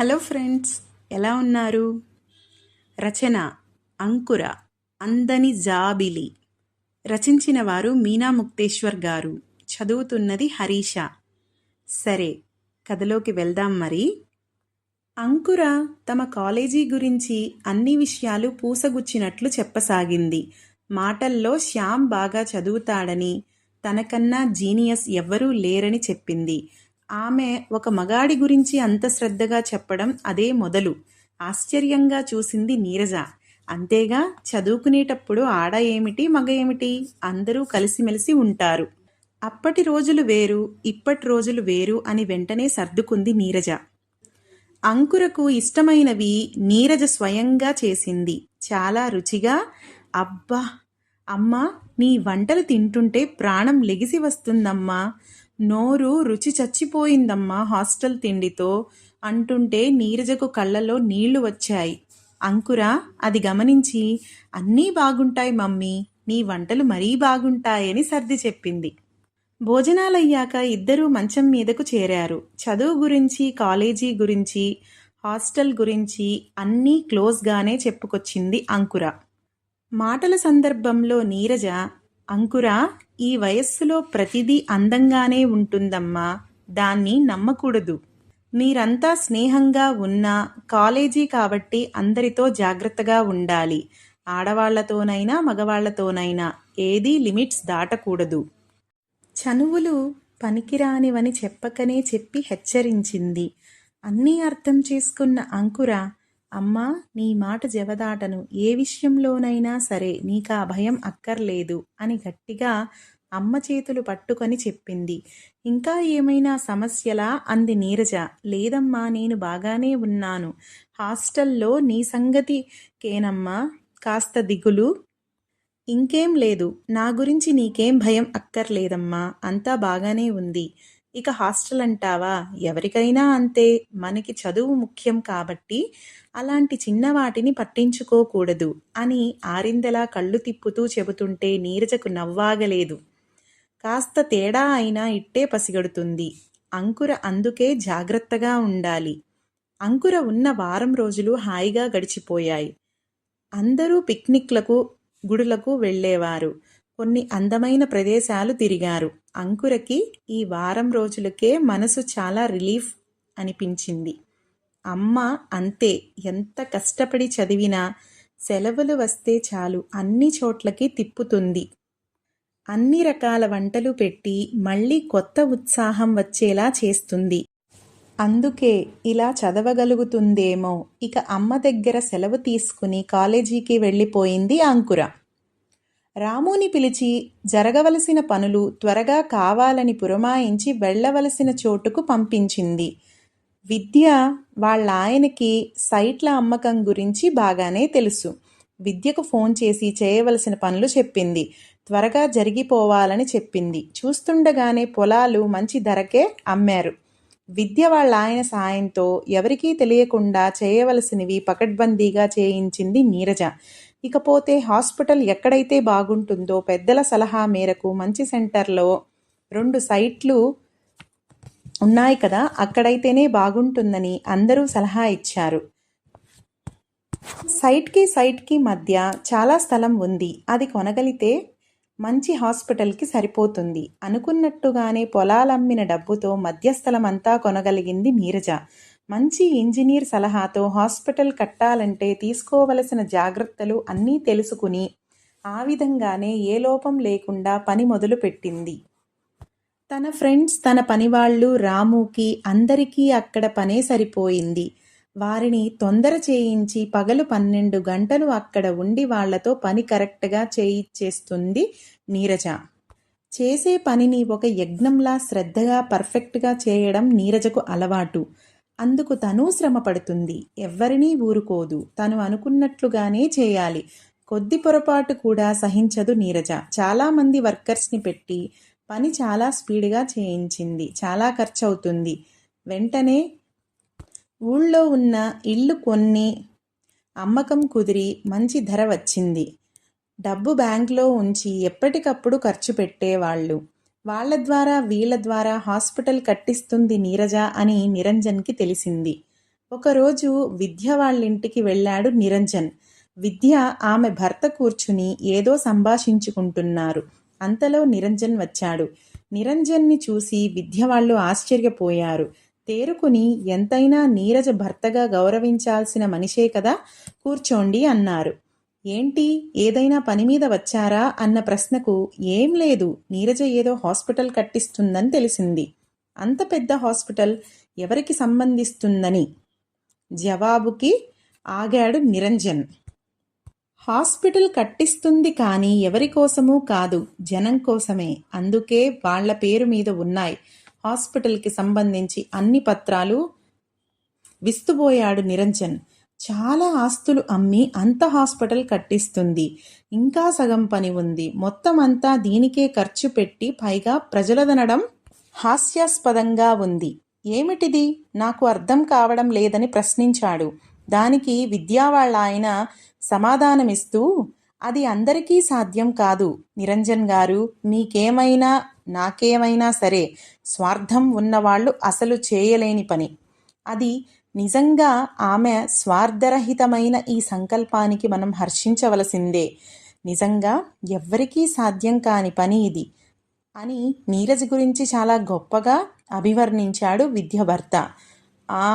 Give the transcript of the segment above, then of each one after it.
Hello friends ఎలా ఉన్నారు? రచన అంకుర అందని జాబిలి. రచించిన వారు మీనా ముక్తేశ్వర్ గారు. చదువుతున్నది హరీష. సరే కథలోకి వెళ్దాం మరి. అంకుర తమ కాలేజీ గురించి అన్ని విషయాలు పూసగుచ్చినట్లు చెప్పసాగింది. మాటల్లో శ్యామ్ బాగా చదువుతాడని తనకన్నా జీనియస్ ఎవ్వరూ లేరని చెప్పింది. ఆమె ఒక మగాడి గురించి అంత శ్రద్ధగా చెప్పడం అదే మొదలు. ఆశ్చర్యంగా చూసింది నీరజ. అంతేగా చదువుకునేటప్పుడు ఆడ ఏమిటి మగ ఏమిటి? అందరూ కలిసిమెలిసి ఉంటారు. అప్పటి రోజులు వేరు ఇప్పటి రోజులు వేరు అని వెంటనే సర్దుకుంది నీరజ. అంకురకు ఇష్టమైనవి నీరజ స్వయంగా చేసింది. చాలా రుచిగా అబ్బా! అమ్మా నీ వంటలు తింటుంటే ప్రాణం లెగిసి వస్తుందమ్మా. నోరు రుచి చచ్చిపోయిందమ్మా హాస్టల్ తిండితో అంటుంటే నీరజకు కళ్ళలో నీళ్ళు వచ్చాయి. అంకుర అది గమనించి అన్నీ బాగుంటాయి మమ్మీ నీ వంటలు మరీ బాగుంటాయని సర్ది చెప్పింది. భోజనాలయ్యాక ఇద్దరూ మంచం మీదకు చేరారు. చదువు గురించి కాలేజీ గురించి హాస్టల్ గురించి అన్నీ క్లోజ్గానే చెప్పుకొచ్చింది అంకుర. మాటల సందర్భంలో నీరజ అంకురా ఈ వయస్సులో ప్రతిదీ అందంగానే ఉంటుందమ్మా. దాన్ని నమ్మకూడదు. మీరంతా స్నేహంగా ఉన్నా కాలేజీ కాబట్టి అందరితో జాగ్రత్తగా ఉండాలి. ఆడవాళ్ళతోనైనా మగవాళ్ళతోనైనా ఏదీ లిమిట్స్ దాటకూడదు. చనువులు పనికిరానివని చెప్పకనే చెప్పి హెచ్చరించింది. అన్నీ అర్థం చేసుకున్న అంకుర అమ్మా నీ మాట జవదాటను. ఏ విషయంలోనైనా సరే నీకా భయం అక్కర్లేదు అని గట్టిగా అమ్మ చేతులు పట్టుకొని చెప్పింది. ఇంకా ఏమైనా సమస్యలా? అంది నీరజ. లేదమ్మా నేను బాగానే ఉన్నాను. హాస్టల్లో నీ సంగతి కేనమ్మా కాస్త దిగులు. ఇంకేం లేదు. నా గురించి నీకేం భయం అక్కర్లేదమ్మా. అంతా బాగానే ఉంది. ఇక హాస్టల్ అంటావా ఎవరికైనా అంతే. మనకి చదువు ముఖ్యం కాబట్టి అలాంటి చిన్న వాటిని పట్టించుకోకూడదు అని ఆరిందెలా కళ్ళు తిప్పుతూ చెబుతుంటే నీరజకు నవ్వాగలేదు. కాస్త తేడా అయినా ఇట్టే పసిగడుతుంది. అంకుర అందుకే జాగ్రత్తగా ఉండాలి. అంకుర ఉన్న వారం రోజులు హాయిగా గడిచిపోయాయి. అందరూ పిక్నిక్లకు గుడులకు వెళ్ళేవారు. కొన్ని అందమైన ప్రదేశాలు తిరిగారు. అంకురకి ఈ వారం రోజులకే మనసు చాలా రిలీఫ్ అనిపించింది. అమ్మ అంతే ఎంత కష్టపడి చదివినా సెలవులు వస్తే చాలు అన్ని చోట్లకి తిప్పుతుంది. అన్ని రకాల వంటలు పెట్టి మళ్ళీ కొత్త ఉత్సాహం వచ్చేలా చేస్తుంది. అందుకే ఇలా చదవగలుగుతుందేమో ఇక అమ్మ దగ్గర సెలవు తీసుకుని కాలేజీకి వెళ్ళిపోయింది అంకుర. రాముని పిలిచి జరగవలసిన పనులు త్వరగా కావాలని పురమాయించి వెళ్ళవలసిన చోటుకు పంపించింది. విద్య వాళ్ళ ఆయనకి సైట్ల అమ్మకం గురించి బాగానే తెలుసు. విద్యకు ఫోన్ చేసి చేయవలసిన పనులు చెప్పింది. త్వరగా జరిగిపోవాలని చెప్పింది. చూస్తుండగానే పొలాలు మంచి ధరకే అమ్మారు. విద్య వాళ్ళ ఆయన సాయంతో ఎవరికీ తెలియకుండా చేయవలసినవి పకడ్బందీగా చేయించింది నీరజ. ఇకపోతే హాస్పిటల్ ఎక్కడైతే బాగుంటుందో పెద్దల సలహా మేరకు మంచి సెంటర్లో రెండు సైట్లు ఉన్నాయి కదా అక్కడైతేనే బాగుంటుందని అందరూ సలహా ఇచ్చారు. సైట్కి సైట్కి మధ్య చాలా స్థలం ఉంది. అది కొనగలితే మంచి హాస్పిటల్కి సరిపోతుంది. అనుకున్నట్టుగానే పొలాలమ్మిన డబ్బుతో మధ్యస్థలమంతా కొనగలిగింది నీరజ. మంచి ఇంజనీర్ సలహాతో హాస్పిటల్ కట్టాలంటే తీసుకోవలసిన జాగ్రత్తలు అన్నీ తెలుసుకుని ఆ విధంగానే ఏ లోపం లేకుండా పని మొదలుపెట్టింది. తన ఫ్రెండ్స్ తన పనివాళ్ళు రాముకి అందరికీ అక్కడ పనే సరిపోయింది. వారిని తొందర చేయించి పగలు పన్నెండు గంటలు అక్కడ ఉండి వాళ్ళతో పని కరెక్ట్గా చేయిచ్చేస్తుంది నీరజ. చేసే పనిని ఒక యజ్ఞంలా శ్రద్ధగా పర్ఫెక్ట్గా చేయడం నీరజకు అలవాటు. అందుకు తను శ్రమ పడుతుంది ఎవ్వరినీ ఊరుకోదు. తను అనుకున్నట్లుగానే చేయాలి. కొద్ది పొరపాటు కూడా సహించదు నీరజ. చాలామంది వర్కర్స్ని పెట్టి పని చాలా స్పీడ్గా చేయించింది. చాలా ఖర్చు అవుతుంది వెంటనే ఊళ్ళో ఉన్న ఇల్లు కొన్ని అమ్మకం కుదిరి మంచి ధర వచ్చింది. డబ్బు బ్యాంక్లో ఉంచి ఎప్పటికప్పుడు ఖర్చు పెట్టేవాళ్ళు. వాళ్ళ ద్వారా వీళ్ళ ద్వారా హాస్పిటల్ కట్టిస్తుంది నీరజ అని నిరంజన్కి తెలిసింది. ఒకరోజు విద్య వాళ్ళింటికి వెళ్ళాడు నిరంజన్. విద్య ఆమె భర్త కూర్చుని ఏదో సంభాషించుకుంటున్నారు. అంతలో నిరంజన్ వచ్చాడు. నిరంజన్ని చూసి విద్య వాళ్ళు ఆశ్చర్యపోయారు. తేరుకుని ఎంతైనా నీరజ భర్తగా గౌరవించాల్సిన మనిషే కదా? కూర్చోండి అన్నారు. ఏంటి? ఏదైనా పని మీద వచ్చారా? అన్న ప్రశ్నకు ఏం లేదు. నీరజ ఏదో హాస్పిటల్ కట్టిస్తుందని తెలిసింది. అంత పెద్ద హాస్పిటల్ ఎవరికి సంబంధిస్తుందని? జవాబుకి ఆగాడు నిరంజన్. హాస్పిటల్ కట్టిస్తుంది కానీ ఎవరి కోసమూ కాదు జనం కోసమే. అందుకే వాళ్ళ పేరు మీద ఉన్నాయి. హాస్పిటల్కి సంబంధించి అన్ని పత్రాలు విస్తుబోయాడు నిరంజన్. చాలా ఆస్తులు అమ్మి అంత హాస్పిటల్ కట్టిస్తుంది. ఇంకా సగం పని ఉంది. మొత్తం అంతా దీనికే ఖర్చు పెట్టి పైగా ప్రజలదనడం హాస్యాస్పదంగా ఉంది. ఏమిటిది? నాకు అర్థం కావడం లేదని ప్రశ్నించాడు. దానికి విద్యా వాళ్ళ ఆయన సమాధానమిస్తూ అది అందరికీ సాధ్యం కాదు. నిరంజన్ గారు మీకేమైనా నాకేమైనా సరే స్వార్థం ఉన్నవాళ్ళు అసలు చేయలేని పని. అది నిజంగా ఆమె స్వార్థరహితమైన ఈ సంకల్పానికి మనం హర్షించవలసిందే. నిజంగా ఎవ్వరికీ సాధ్యం కాని పని ఇది అని నీరజ్ గురించి చాలా గొప్పగా అభివర్ణించాడు విద్య భర్త ఆ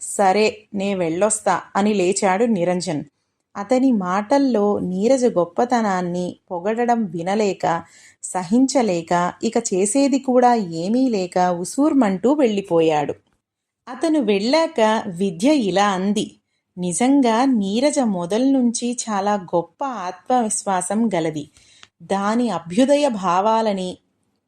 సరే నే వెళ్ళొస్తా అని లేచాడు నిరంజన్. అతని మాటల్లో నీరజ గొప్పతనాన్ని పొగడడం వినలేక సహించలేక ఇక చేసేది కూడా ఏమీ లేక ఉసూర్మంటూ వెళ్ళిపోయాడు. అతను వెళ్ళాక విద్య ఇలా అంది. నిజంగా నీరజ మొదల్నుంచి చాలా గొప్ప ఆత్మవిశ్వాసం గలది. దాని అభ్యుదయ భావాలని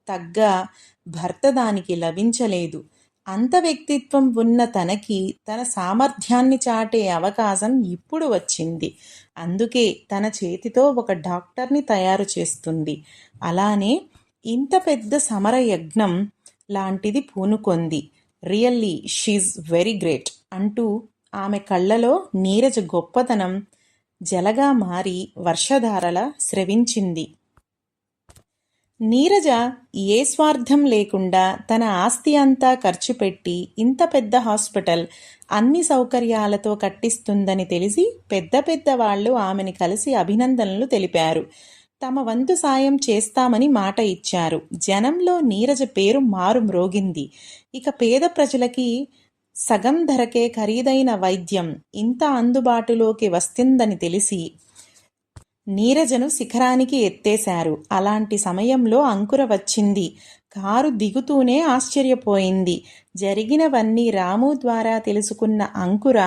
తగ్గ భర్త దానికి లభించలేదు. అంత వ్యక్తిత్వం ఉన్న తనకి తన సామర్థ్యాన్ని చాటే అవకాశం ఇప్పుడు వచ్చింది. అందుకే తన చేతితో ఒక డాక్టర్ని తయారు చేస్తుంది. అలానే ఇంత పెద్ద సమర యజ్ఞం లాంటిది పూనుకొంది. రియల్లీ షీఈ్ వెరీ గ్రేట్ అంటూ ఆమె కళ్ళలో నీరజ గొప్పతనం జలగా మారి వర్షధారల స్రవించింది. నీరజ ఏ స్వార్థం లేకుండా తన ఆస్తి అంతా ఖర్చు పెట్టి ఇంత పెద్ద హాస్పిటల్ అన్ని సౌకర్యాలతో కట్టిస్తుందని తెలిసి పెద్ద పెద్ద వాళ్ళు ఆమెని కలిసి అభినందనలు తెలిపారు. తమ వంతు సాయం చేస్తామని మాట ఇచ్చారు. జనంలో నీరజ పేరు మారు మ్రోగింది. ఇక పేద ప్రజలకి సగం ధరకే ఖరీదైన వైద్యం ఇంత అందుబాటులోకి వస్తుందని తెలిసి నీరజను శిఖరానికి ఎత్తేశారు. అలాంటి సమయంలో అంకుర వచ్చింది. కారు దిగుతూనే ఆశ్చర్యపోయింది. జరిగినవన్నీ రాము ద్వారా తెలుసుకున్న అంకుర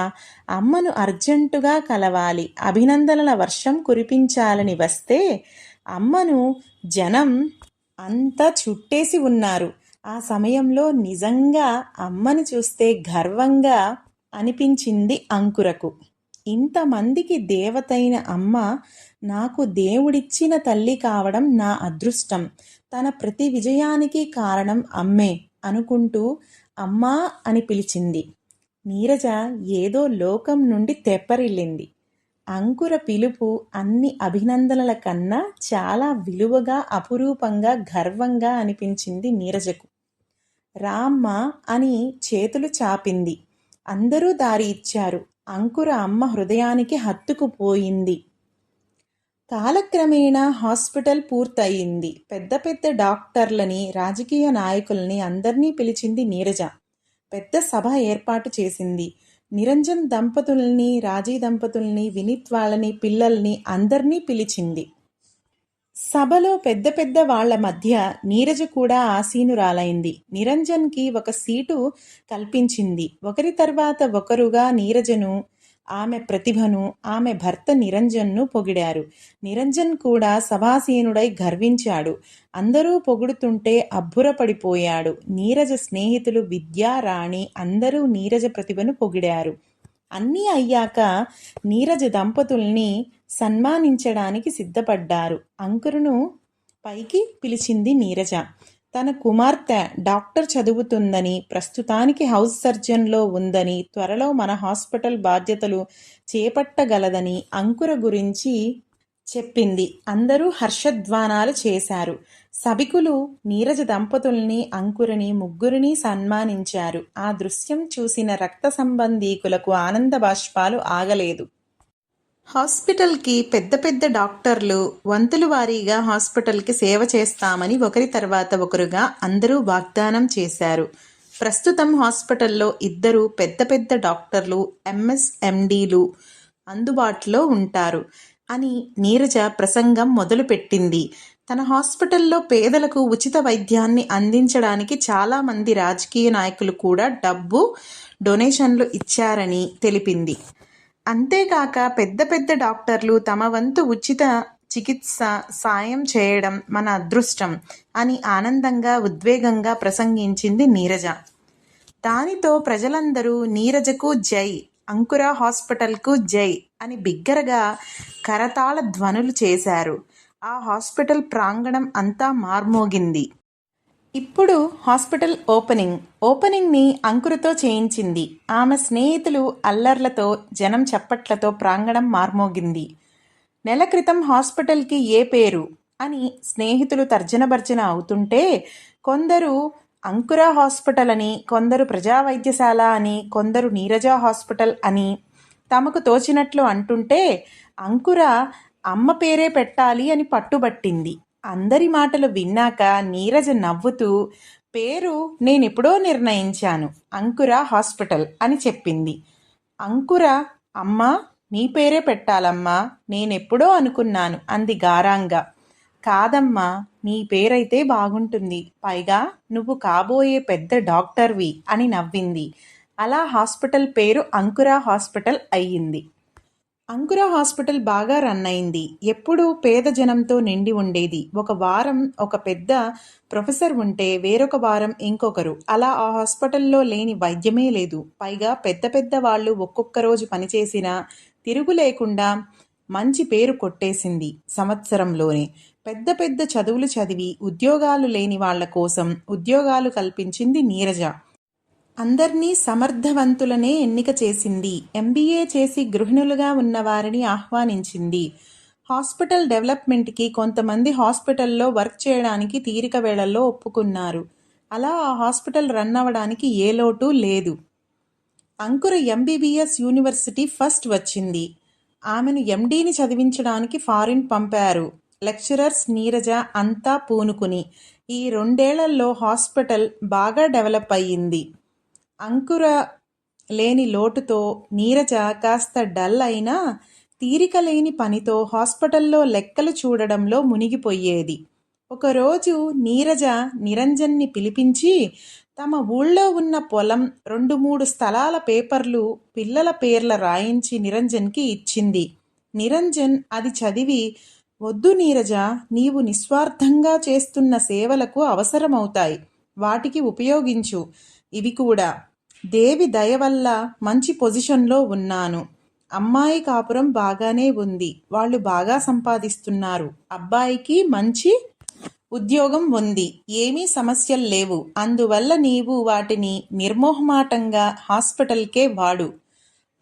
అమ్మను అర్జెంటుగా కలవాలి అభినందనల వర్షం కురిపించాలని వస్తే అమ్మను జనం అంతా చుట్టేసి ఉన్నారు. ఆ సమయంలో నిజంగా అమ్మను చూస్తే గర్వంగా అనిపించింది అంకురకు. ఇంతమందికి దేవతైన అమ్మ నాకు దేవుడిచ్చిన తల్లి కావడం నా అదృష్టం. తన ప్రతి విజయానికి కారణం అమ్మే అనుకుంటూ అమ్మా అని పిలిచింది. నీరజ ఏదో లోకం నుండి తెప్పరిల్లింది. అంకుర పిలుపు అన్ని అభినందనల కన్నా చాలా విలువగా అపురూపంగా గర్వంగా అనిపించింది నీరజకు. రామ్మ అని చేతులు చాపింది. అందరూ దారి ఇచ్చారు. అంకుర అమ్మ హృదయానికి హత్తుకుపోయింది కాలక్రమేణా హాస్పిటల్ పూర్తయింది. పెద్ద పెద్ద డాక్టర్లని రాజకీయ నాయకుల్ని అందర్నీ పిలిచింది నీరజ. పెద్ద సభ ఏర్పాటు చేసింది. నిరంజన్ దంపతుల్ని రాజీ దంపతుల్ని వినీత్ వాళ్ళని పిల్లల్ని అందర్నీ పిలిచింది. సభలో పెద్ద పెద్ద వాళ్ళ మధ్య నీరజ కూడా ఆసీనురాలైంది. నిరంజన్కి ఒక సీటు కల్పించింది. ఒకరి తర్వాత ఒకరుగా నీరజను ఆమె ప్రతిభను ఆమె భర్త నిరంజన్ను పొగిడారు. నిరంజన్ కూడా సభాసీనుడై గర్వించాడు. అందరూ పొగుడుతుంటే అబ్బురపడిపోయాడు. నీరజ స్నేహితులు విద్యా రాణి అందరూ నీరజ ప్రతిభను పొగిడారు. అన్నీ అయ్యాక నీరజ దంపతుల్ని సన్మానించడానికి సిద్ధపడ్డారు. అంకురును పైకి పిలిచింది నీరజ. తన కుమార్తె డాక్టర్ చదువుతుందని ప్రస్తుతానికి హౌస్ సర్జన్లో ఉందని త్వరలో మన హాస్పిటల్ బాధ్యతలు చేపట్టగలదని అంకుర గురించి చెప్పింది. అందరూ హర్షధ్వానాలు చేశారు. సభికులు నీరజ దంపతుల్ని అంకురని ముగ్గురిని సన్మానించారు. ఆ దృశ్యం చూసిన రక్త సంబంధీకులకు ఆనంద బాష్పాలు ఆగలేదు. హాస్పిటల్కి పెద్ద పెద్ద డాక్టర్లు వంతుల వారీగా హాస్పిటల్కి సేవ చేస్తామని ఒకరి తర్వాత ఒకరుగా అందరూ వాగ్దానం చేశారు. ప్రస్తుతం హాస్పిటల్లో ఇద్దరు పెద్ద పెద్ద డాక్టర్లు ఎంఎస్ఎండీలు అందుబాటులో ఉంటారు అని నీరజ ప్రసంగం మొదలుపెట్టింది. తన హాస్పిటల్లో పేదలకు ఉచిత వైద్యాన్ని అందించడానికి చాలామంది రాజకీయ నాయకులు కూడా డబ్బు డొనేషన్లు ఇచ్చారని తెలిపింది. అంతేకాక పెద్ద పెద్ద డాక్టర్లు తమ వంతు ఉచిత చికిత్స సాయం చేయడం మన అదృష్టం అని ఆనందంగా ఉద్వేగంగా ప్రసంగించింది నీరజ. దానితో ప్రజలందరూ నీరజకు జై అంకుర హాస్పిటల్కు జై అని బిగ్గరగా కరతాళ ధ్వనులు చేశారు. ఆ హాస్పిటల్ ప్రాంగణం అంతా మార్మోగింది. ఇప్పుడు హాస్పిటల్ ఓపెనింగ్. ఓపెనింగ్ని అంకురతో చేయించింది. ఆమె స్నేహితులు అల్లర్లతో జనం చప్పట్లతో ప్రాంగణం మార్మోగింది. నెల క్రితం హాస్పిటల్కి ఏ పేరు అని స్నేహితులు తర్జనభర్జన అవుతుంటే కొందరు అంకుర హాస్పిటల్ అని కొందరు ప్రజా వైద్యశాల అని కొందరు నీరజ హాస్పిటల్ అని తమకు తోచినట్లు అంటుంటే అంకుర అమ్మ పేరే పెట్టాలి అని పట్టుబట్టింది. అందరి మాటలు విన్నాక నీరజ నవ్వుతూ పేరు నేనెప్పుడో నిర్ణయించాను. అంకుర హాస్పిటల్ అని చెప్పింది. అంకుర అమ్మా నీ పేరే పెట్టాలమ్మా. నేనెప్పుడో అనుకున్నాను అంది గారాంగా. కాదమ్మా నీ పేరైతే బాగుంటుంది. పైగా నువ్వు కాబోయే పెద్ద డాక్టర్వి అని నవ్వింది. అలా హాస్పిటల్ పేరు అంకుర హాస్పిటల్ అయ్యింది. అంకుర హాస్పిటల్ బాగా రన్ అయింది. ఎప్పుడూ పేద జనంతో నిండి ఉండేది. ఒక వారం ఒక పెద్ద ప్రొఫెసర్ ఉంటే వేరొక వారం ఇంకొకరు. అలా ఆ హాస్పిటల్లో లేని వైద్యమే లేదు. పైగా పెద్ద పెద్ద వాళ్ళు ఒక్కొక్క రోజు పనిచేసినా తిరుగు లేకుండా మంచి పేరు కొట్టేసింది సంవత్సరంలోనే. పెద్ద పెద్ద చదువులు చదివి ఉద్యోగాలు లేని వాళ్ళ కోసం ఉద్యోగాలు కల్పించింది నీరజ. అందర్నీ సమర్థవంతులనే ఎన్నిక చేసింది. ఎంబీఏ చేసి గృహిణులుగా ఉన్నవారిని ఆహ్వానించింది. హాస్పిటల్ డెవలప్మెంట్కి కొంతమంది హాస్పిటల్లో వర్క్ చేయడానికి తీరిక వేళల్లో ఒప్పుకున్నారు. అలా ఆ హాస్పిటల్ రన్ అవ్వడానికి ఏ లోటు లేదు. అంకుర ఎంబీబీఎస్ యూనివర్సిటీ ఫస్ట్ వచ్చింది. ఆమెను ఎండీని చదివించడానికి ఫారిన్ పంపారు. లెక్చరర్స్ నీరజ అంతా పూనుకుని. ఈ రెండేళ్ళలో హాస్పిటల్ బాగా డెవలప్ అయ్యింది. అంకుర లేని లోటుతో నీరజ కాస్త డల్ అయినా తీరిక లేని పనితో హాస్పిటల్లో లెక్కలు చూడడంలో మునిగిపోయేది. ఒకరోజు నీరజ నిరంజన్ని పిలిపించి తమ ఊళ్ళో ఉన్న పొలం రెండు మూడు స్థలాల పేపర్లు పిల్లల పేర్ల రాయించి నిరంజన్కి ఇచ్చింది. నిరంజన్ అది చదివి వద్దు నీరజ నీవు నిస్వార్థంగా చేస్తున్న సేవలకు అవసరమవుతాయి. వాటికి ఉపయోగించు. ఇవి కూడా. దేవి దయ వల్ల మంచి పొజిషన్లో ఉన్నాను. అమ్మాయి కాపురం బాగానే ఉంది. వాళ్ళు బాగా సంపాదిస్తున్నారు. అబ్బాయికి మంచి ఉద్యోగం ఉంది. ఏమీ సమస్యలు లేవు. అందువల్ల నీవు వాటిని నిర్మోహమాటంగా హాస్పిటల్కే వాడు.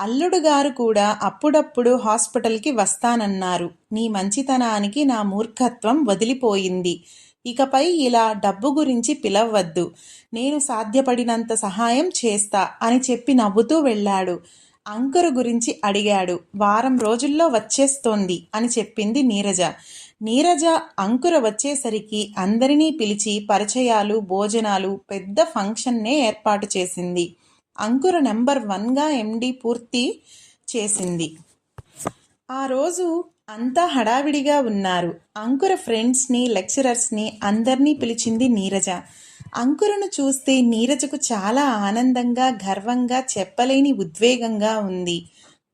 అల్లుడు గారు కూడా అప్పుడప్పుడు హాస్పిటల్కి వస్తానన్నారు. నీ మంచితనానికి నా మూర్ఖత్వం వదిలిపోయింది. ఇకపై ఇలా డబ్బు గురించి పిలవద్దు నేను సాధ్యపడినంత సహాయం చేస్తా అని చెప్పి నవ్వుతూ వెళ్ళాడు. అంకుర గురించి అడిగాడు. వారం రోజుల్లో వచ్చేస్తోంది అని చెప్పింది నీరజ. నీరజ అంకుర వచ్చేసరికి అందరినీ పిలిచి పరిచయాలు భోజనాలు పెద్ద ఫంక్షన్నే ఏర్పాటు చేసింది. అంకుర నెంబర్ వన్గా ఎండి పూర్తి చేసింది. ఆ రోజు అంతా హడావిడిగా ఉన్నారు. అంకుర ఫ్రెండ్స్ని లెక్చరర్స్ని అందరినీ పిలిచింది నీరజ. అంకురను చూస్తే నీరజకు చాలా ఆనందంగా గర్వంగా చెప్పలేని ఉద్వేగంగా ఉంది.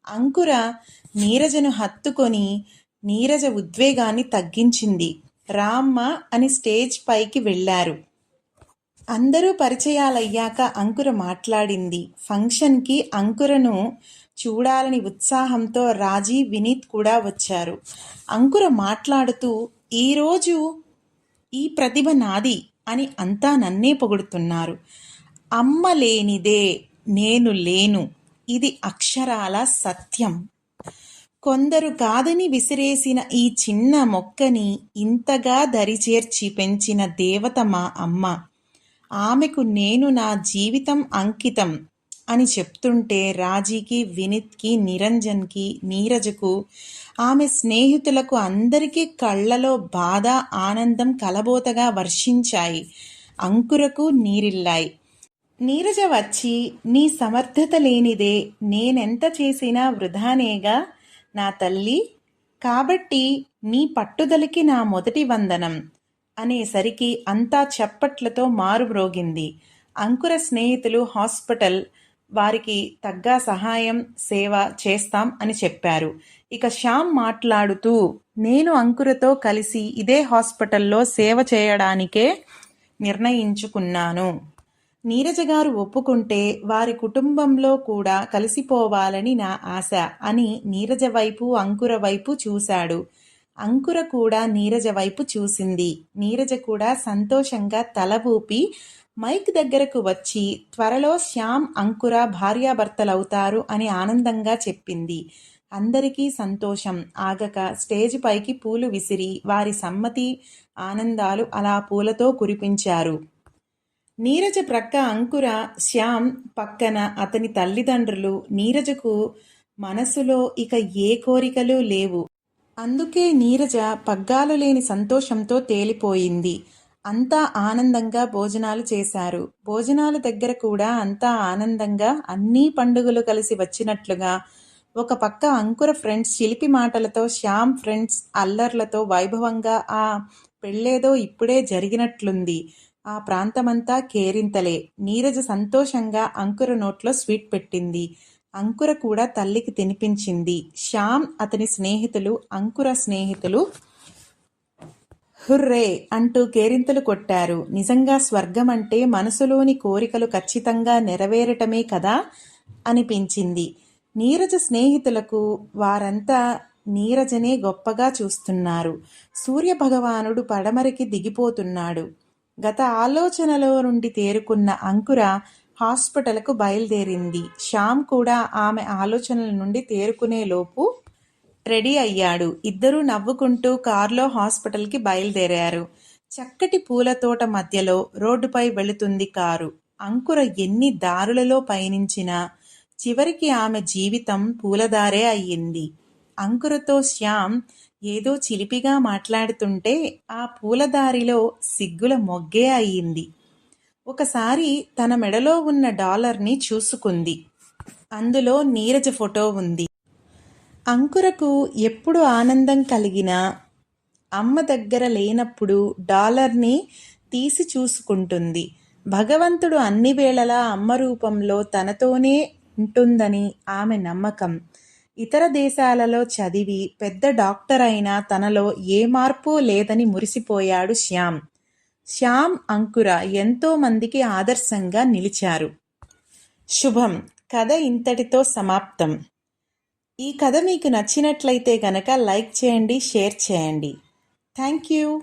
అంకుర నీరజను హత్తుకొని నీరజ ఉద్వేగాన్ని తగ్గించింది. రామ్మ అని స్టేజ్ పైకి వెళ్ళారు. అందరూ పరిచయాలయ్యాక అంకుర మాట్లాడింది. ఫంక్షన్కి అంకురను చూడాలని ఉత్సాహంతో రాజీ వినీత్ కూడా వచ్చారు. అంకుర మాట్లాడుతూ ఈరోజు ఈ ప్రతిభ నాది అని అంతా నన్నే పొగుడుతున్నారు. అమ్మ లేనిదే నేను లేను. ఇది అక్షరాల సత్యం. కొందరు కాదని విసిరేసిన ఈ చిన్న మొక్కని ఇంతగా దరిచేర్చి పెంచిన దేవత మా అమ్మ. ఆమెకు నేను నా జీవితం అంకితం అని చెప్తుంటే రాజీకి వినిత్కి నిరంజన్కి నీరజకు ఆమె స్నేహితులకు అందరికీ కళ్ళలో బాధ ఆనందం కలబోతగా వర్షించాయి. అంకురకు నీరిల్లాయి. నీరజ వచ్చి నీ సమర్థత లేనిదే నేనెంత చేసినా వృధానేగా? నా తల్లి కాబట్టి నీ పట్టుదలకి నా మొదటి వందనం. అనేసరికి అంతా చప్పట్లతో మారుమ్రోగింది. అంకుర స్నేహితులు హాస్పిటల్ వారికి తగ్గ సహాయం సేవ చేస్తాం అని చెప్పారు. ఇక శ్యామ్ మాట్లాడుతూ నేను అంకురతో కలిసి ఇదే హాస్పిటల్లో సేవ చేయడానికే నిర్ణయించుకున్నాను. నీరజ గారు ఒప్పుకుంటే వారి కుటుంబంలో కూడా కలిసిపోవాలని నా ఆశ అని నీరజ వైపు అంకుర వైపు చూశాడు. అంకుర కూడా నీరజ వైపు చూసింది. నీరజ కూడా సంతోషంగా తల ఊపి మైక్ దగ్గరకు వచ్చి త్వరలో శ్యామ్ అంకుర భార్యాభర్తలవుతారు అని ఆనందంగా చెప్పింది. అందరికీ సంతోషం. ఆగక స్టేజ్ పైకి పూలు విసిరి వారి సమ్మతి ఆనందాలు అలా పూలతో కురిపించారు. నీరజ ప్రక్క అంకుర శ్యామ్ పక్కన అతని తల్లిదండ్రులు నీరజకు మనసులో ఇక ఏ కోరికలు లేవు. అందుకే నీరజ పగ్గాలు లేని సంతోషంతో తేలిపోయింది. అంతా ఆనందంగా భోజనాలు చేశారు. భోజనాల దగ్గర కూడా అంతా ఆనందంగా అన్నీ పండుగలు కలిసి వచ్చినట్లుగా ఒక పక్క అంకుర ఫ్రెండ్స్ చిలిపి మాటలతో శ్యామ్ ఫ్రెండ్స్ అల్లర్లతో వైభవంగా ఆ పెళ్ళేదో ఇప్పుడే జరిగినట్లుంది. ఆ ప్రాంతమంతా కేరింతలే. నీరజ సంతోషంగా అంకుర నోట్లో స్వీట్ పెట్టింది. అంకుర కూడా తల్లికి తినిపించింది. శ్యామ్ అతని స్నేహితులు అంకుర స్నేహితులు హుర్రే అంటూ కేరింతలు కొట్టారు. నిజంగా స్వర్గం అంటే మనసులోని కోరికలు ఖచ్చితంగా నెరవేరటమే కదా? అనిపించింది. నీరజ స్నేహితులకు వారంతా నీరజనే గొప్పగా చూస్తున్నారు. సూర్యభగవానుడు పడమరికి దిగిపోతున్నాడు. గత ఆలోచనలో నుండి తేరుకున్న అంకుర హాస్పిటల్కు బయలుదేరింది. శ్యామ్ కూడా ఆమె ఆలోచనల నుండి తేరుకునేలోపు రెడీ అయ్యాడు. ఇద్దరూ నవ్వుకుంటూ కారులో హాస్పిటల్కి బయలుదేరారు. చక్కటి పూల తోట మధ్యలో రోడ్డుపై వెళుతుంది కారు. అంకుర ఎన్ని దారులలో పయనించినా చివరికి ఆమె జీవితం పూలదారే అయ్యింది. అంకురతో శ్యామ్ ఏదో చిలిపిగా మాట్లాడుతుంటే ఆ పూలదారిలో సిగ్గుల మొగ్గే అయ్యింది. ఒకసారి తన మెడలో ఉన్న డాలర్ని చూసుకుంది. అందులో నీరజ ఫోటో ఉంది. అంకురకు ఎప్పుడు ఆనందం కలిగినా అమ్మ దగ్గర లేనప్పుడు డాలర్ని తీసి చూసుకుంటుంది. భగవంతుడు అన్ని వేళలా అమ్మ రూపంలో తనతోనే ఉంటుందని ఆమె నమ్మకం. ఇతర దేశాలలో చదివి పెద్ద డాక్టర్ అయినా తనలో ఏ మార్పు లేదని మురిసిపోయాడు శ్యామ్. శ్యామ్ అంకుర ఎంతో మందికి ఆదర్శంగా నిలిచారు. శుభం. కథ ఇంతటితో సమాప్తం. ఈ కథ మీకు నచ్చినట్లయితే గనక లైక్ చేయండి షేర్ చేయండి. Thank you.